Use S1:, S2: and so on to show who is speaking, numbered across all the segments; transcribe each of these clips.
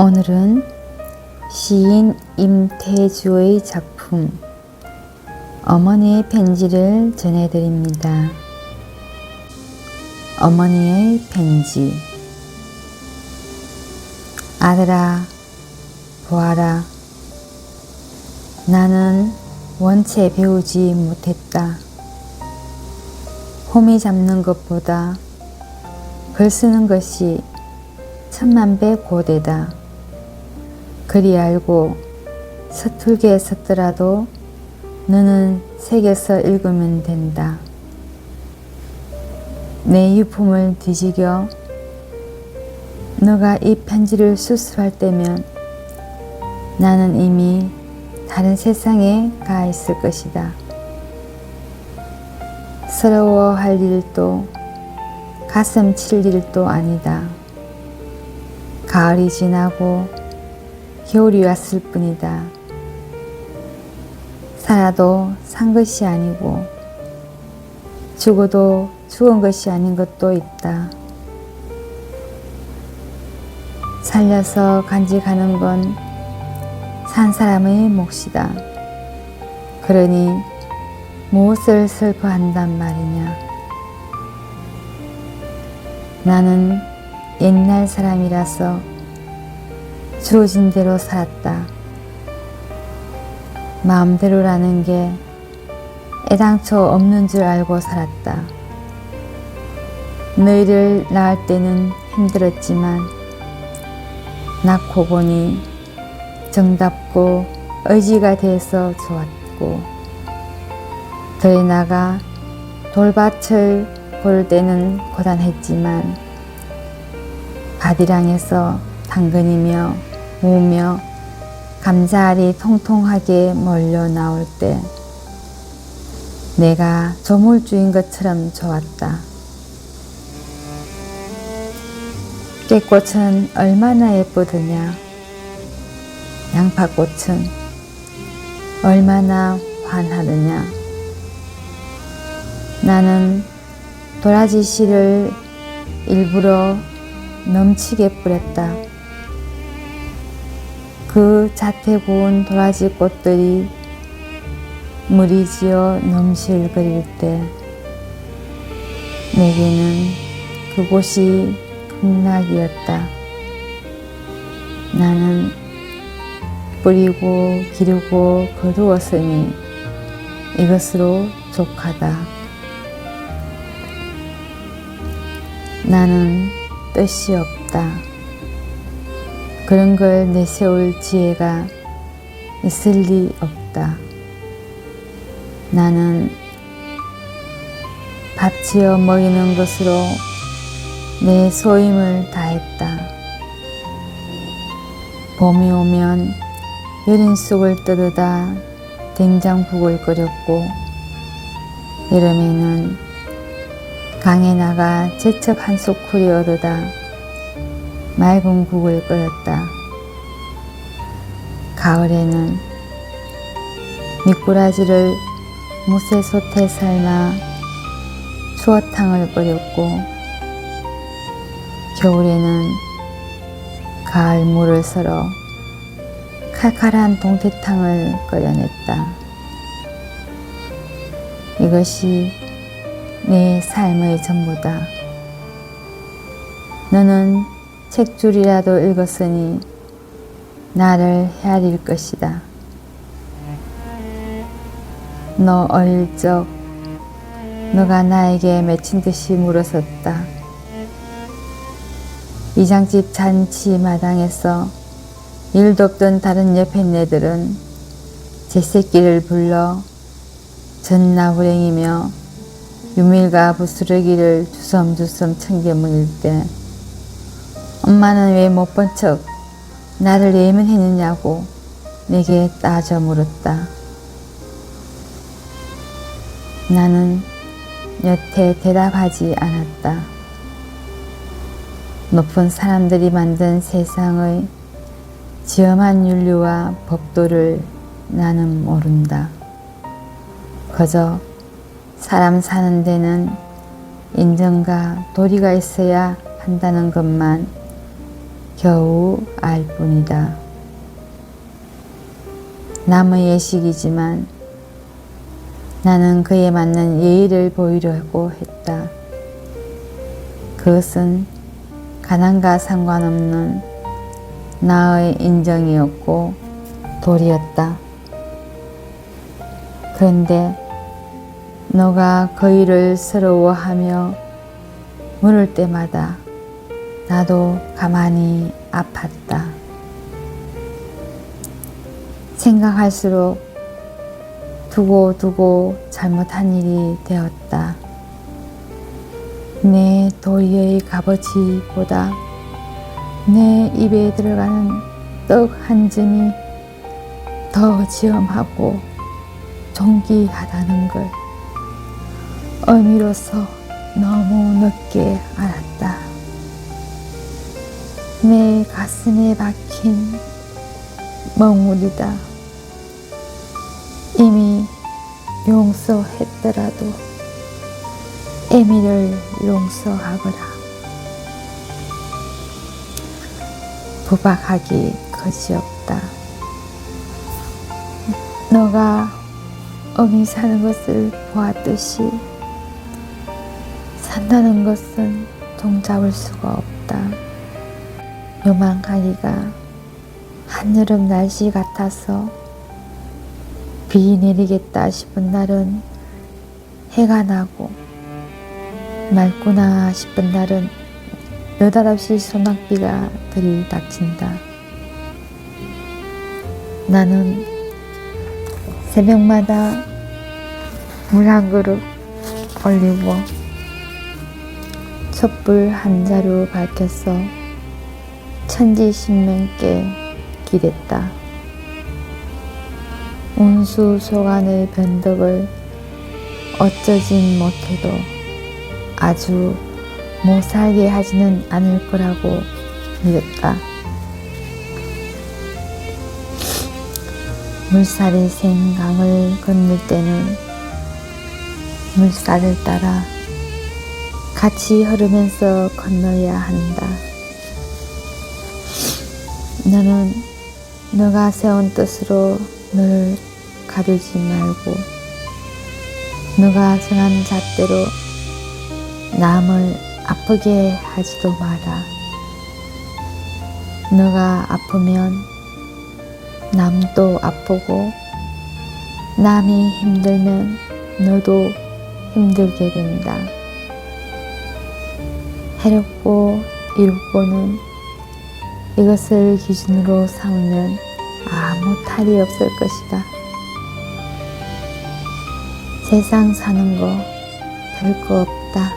S1: 오늘은 시인 임태주의 작품 어머니의 편지를 전해드립니다. 어머니의 편지 아들아 보아라 나는 원체 배우지 못했다. 호미 잡는 것보다 글 쓰는 것이 천만배 고되다. 그리 알고 서툴게 썼더라도 너는 새겨서 읽으면 된다. 내 유품을 뒤지겨 너가 이 편지를 수습할 때면 나는 이미 다른 세상에 가 있을 것이다. 서러워할 일도 가슴 칠 일도 아니다. 가을이 지나고 겨울이 왔을 뿐이다. 살아도 산 것이 아니고 죽어도 죽은 것이 아닌 것도 있다. 살려서 간직하는 건 산 사람의 몫이다. 그러니 무엇을 슬퍼한단 말이냐. 나는 옛날 사람이라서 주어진 대로 살았다. 마음대로라는 게 애당초 없는 줄 알고 살았다. 너희를 낳을 때는 힘들었지만 낳고 보니 정답고 의지가 돼서 좋았고 더해 나가 돌밭을 고를 때는 고단했지만 바디랑에서 당근이며 무며 감자알이 통통하게 몰려 나올 때 내가 조물주인 것처럼 좋았다. 깨꽃은 얼마나 예쁘더냐. 양파꽃은 얼마나 환하느냐. 나는 도라지 씨를 일부러 넘치게 뿌렸다. 그 자태 고운 도라지 꽃들이 물이 지어 넘실거릴 때 내게는 그곳이 극락이었다. 나는 뿌리고 기르고 거두었으니 이것으로 족하다. 나는 뜻이 없다. 그런 걸 내세울 지혜가 있을 리 없다. 나는 밥 지어 먹이는 것으로 내 소임을 다했다. 봄이 오면 여린 쑥을 뜯어다 된장국을 끓였고 여름에는 강에 나가 제첩 한 소쿠리 얻어다 맑은 국을 끓였다. 가을에는 미꾸라지를 무쇠솥에 삶아 추어탕을 끓였고 겨울에는 가을 물을 썰어 칼칼한 동태탕을 끓여냈다. 이것이 내 삶의 전부다. 너는 책줄이라도 읽었으니 나를 헤아릴 것이다. 너 어릴 적 너가 나에게 맺힌 듯이 물어섰다. 이장집 잔치 마당에서 일도 없던 다른 옆에 네들은 제 새끼를 불러 전나후랭이며 유밀과 부스러기를 주섬주섬 챙겨 먹일 때 엄마는 왜 못 본 척 나를 예민했느냐고 내게 따져 물었다. 나는 여태 대답하지 않았다. 높은 사람들이 만든 세상의 지엄한 윤리와 법도를 나는 모른다. 그저 사람 사는 데는 인정과 도리가 있어야 한다는 것만 겨우 알 뿐이다. 남의 예식이지만 나는 그에 맞는 예의를 보이려고 했다. 그것은 가난과 상관없는 나의 인정이었고 도리였다. 그런데 너가 그 일을 서러워하며 물을 때마다 나도 가만히 아팠다. 생각할수록 두고두고 잘못한 일이 되었다. 내 도리의 값어치보다 내 입에 들어가는 떡 한 점이 더 지엄하고 존귀하다는 걸 어미로서 너무 늦게 알았다. 내 가슴에 박힌 멍울이다. 이미 용서했더라도 애미를 용서하거라. 부박하기 거지없다. 너가 어미 사는 것을 보았듯이 산다는 것은 종잡을 수가 없다. 요만하기가 한여름 날씨 같아서 비 내리겠다 싶은 날은 해가 나고 맑구나 싶은 날은 느닷없이 소낙비가 들이닥친다. 나는 새벽마다 물 한 그릇 올리고 촛불 한 자루 밝혀서 천지신명께 기댔다. 운수 소간의 변덕을 어쩌진 못해도 아주 못 살게 하지는 않을 거라고 믿었다. 물살이 생 강을 건널 때는 물살을 따라 같이 흐르면서 건너야 한다. 너는 너가 세운 뜻으로 너를 가두지 말고 너가 정한 잣대로 남을 아프게 하지도 마라. 너가 아프면 남도 아프고 남이 힘들면 너도 힘들게 된다. 해롭고 이롭고는 이것을 기준으로 삼으면 아무 탈이 없을 것이다. 세상 사는 거 별거 없다.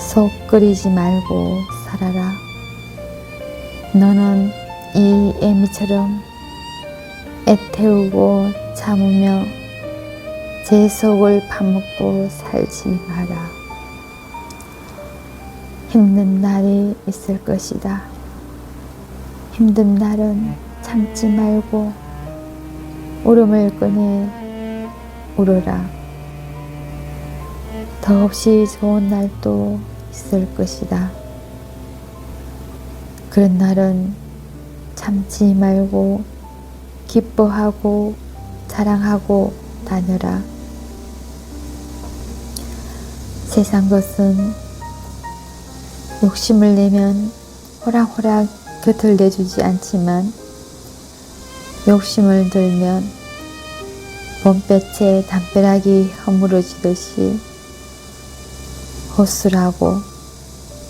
S1: 속 끓이지 말고 살아라. 너는 이 애미처럼 애태우고 참으며 제 속을 파먹고 살지 마라. 힘든 날이 있을 것이다. 힘든 날은 참지 말고 울음을 꺼내 울어라. 더없이 좋은 날도 있을 것이다. 그런 날은 참지 말고 기뻐하고 자랑하고 다녀라. 세상 것은 욕심을 내면 호락호락 곁을 내주지 않지만 욕심을 들면 봄볕에 담벼락이 허물어지듯이 호술하고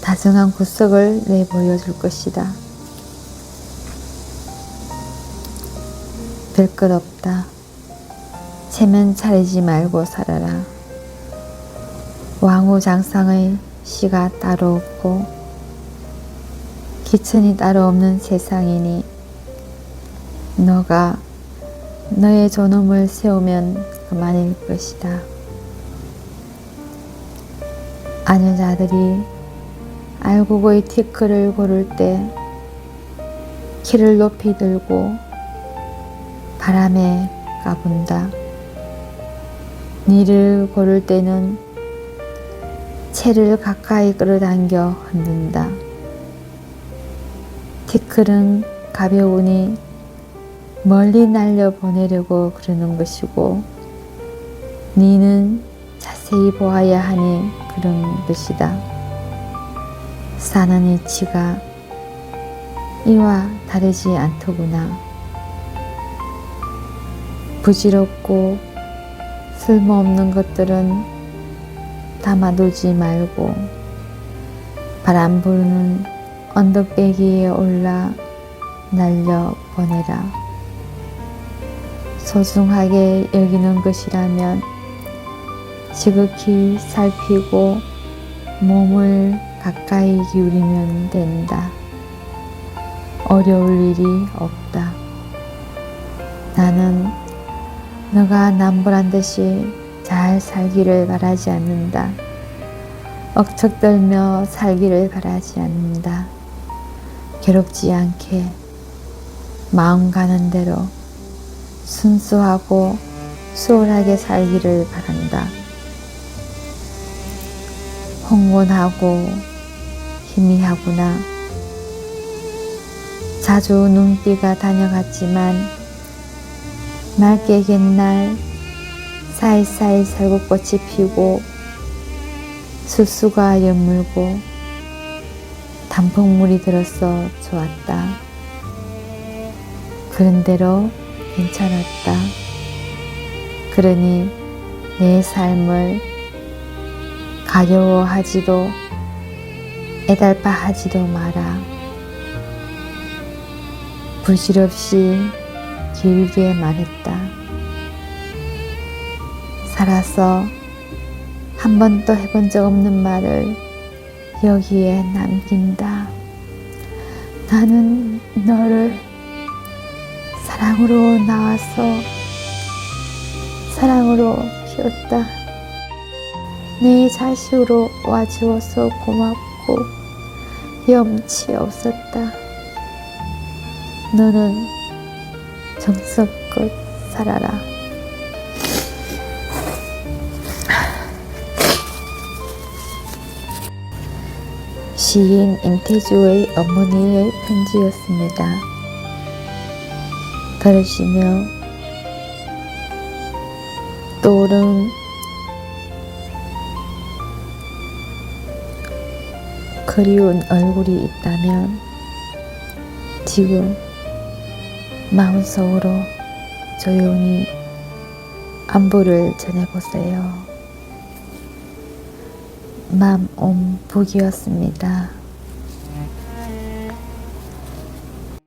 S1: 다정한 구석을 내보여줄 것이다. 별것 없다. 체면 차리지 말고 살아라. 왕후 장상의 시가 따로 없고 기천이 따로 없는 세상이니 너가 너의 존엄을 세우면 그만일 것이다. 아녀자들이 알곡의 티크를 고를 때 키를 높이 들고 바람에 까분다. 니를 고를 때는 채를 가까이 끌어당겨 흔든다. 티끌은 가벼우니 멀리 날려 보내려고 그러는 것이고 니는 자세히 보아야 하니 그런 것이다. 사는 이치가 이와 다르지 않더구나. 부질없고 쓸모없는 것들은 담아두지 말고 바람 부는 언덕배기에 올라 날려 보내라. 소중하게 여기는 것이라면 지극히 살피고 몸을 가까이 기울이면 된다. 어려울 일이 없다. 나는 너가 남불한 듯이 잘 살기를 바라지 않는다. 억척떨며 살기를 바라지 않는다. 괴롭지 않게 마음 가는 대로 순수하고 수월하게 살기를 바란다. 홍곤하고 희미하구나. 자주 눈비가 다녀갔지만 맑게 갯날 사이사이 살구꽃이 피고 수수가 연물고 단풍물이 들어서 좋았다. 그런대로 괜찮았다. 그러니 내 삶을 가려워하지도 애달파하지도 마라. 부질없이 길게 말했다. 살아서 한 번도 해본 적 없는 말을 여기에 남긴다. 나는 너를 사랑으로 나와서 사랑으로 키웠다. 내 자식으로 와주어서 고맙고 염치 없었다. 너는 정성껏 살아라. 시인 임태주의 어머니의 편지였습니다. 들으시며 떠오른 그리운 얼굴이 있다면 지금 마음속으로 조용히 안부를 전해보세요. 맘옴 북이었습니다.